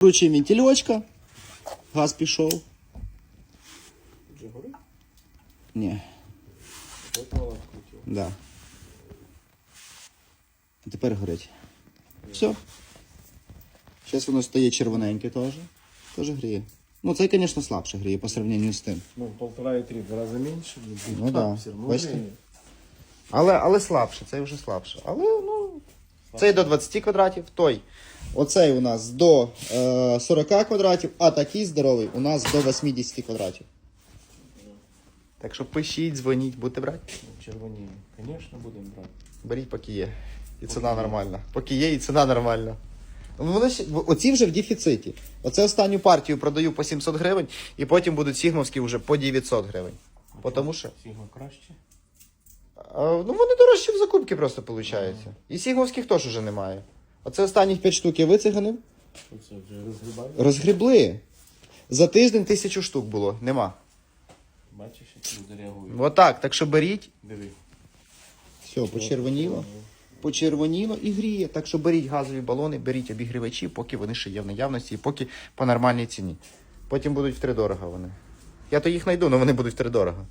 Кручуємо вентильочка. Газ пішов. Вже горить? Ні, да. А тепер горить. Все. Зараз воно стає червоненьке теж. Теж гріє. Ну, цей, звісно, слабше гріє по сравненню з тим. Ну, полтора и три, в два раза меньше. Ну да. Все Бачите? греет. Але, але слабше, цей вже слабше. Але ну. Цей до 20 квадратів, той. Оцей у нас до е, 40 квадратів, а такий здоровий у нас до 80 квадратів. Так що пишіть, дзвоніть, будете брати. Ну, Червоніє. Конечно, будемо брати. Беріть, поки є. І ціна нормальна. Поки є, і ціна нормальна. Ну, Вони оці вже в дефіциті. Оце останню партію продаю по 700 гривень, і потім будуть сігмовські вже по 900 гривень. Бо Тому що Сігма краще. а, ну, вони дорожчі в закупки просто виходить. І сігмовських теж вже немає. Оце останніх 5 штук я вициганив. Оце вже розгрібає. Розгрібли. За тиждень тисячу штук було. Нема. Бачиш, як люди реагують. Отак. Так що беріть. Диви. Все, почервоніло. Почервоніло і гріє. Так що беріть газові балони, беріть обігрівачі, поки вони ще є в наявності і поки по нормальній ціні. Потім будуть втридорого вони. Я то їх знайду, але вони будуть втридорого.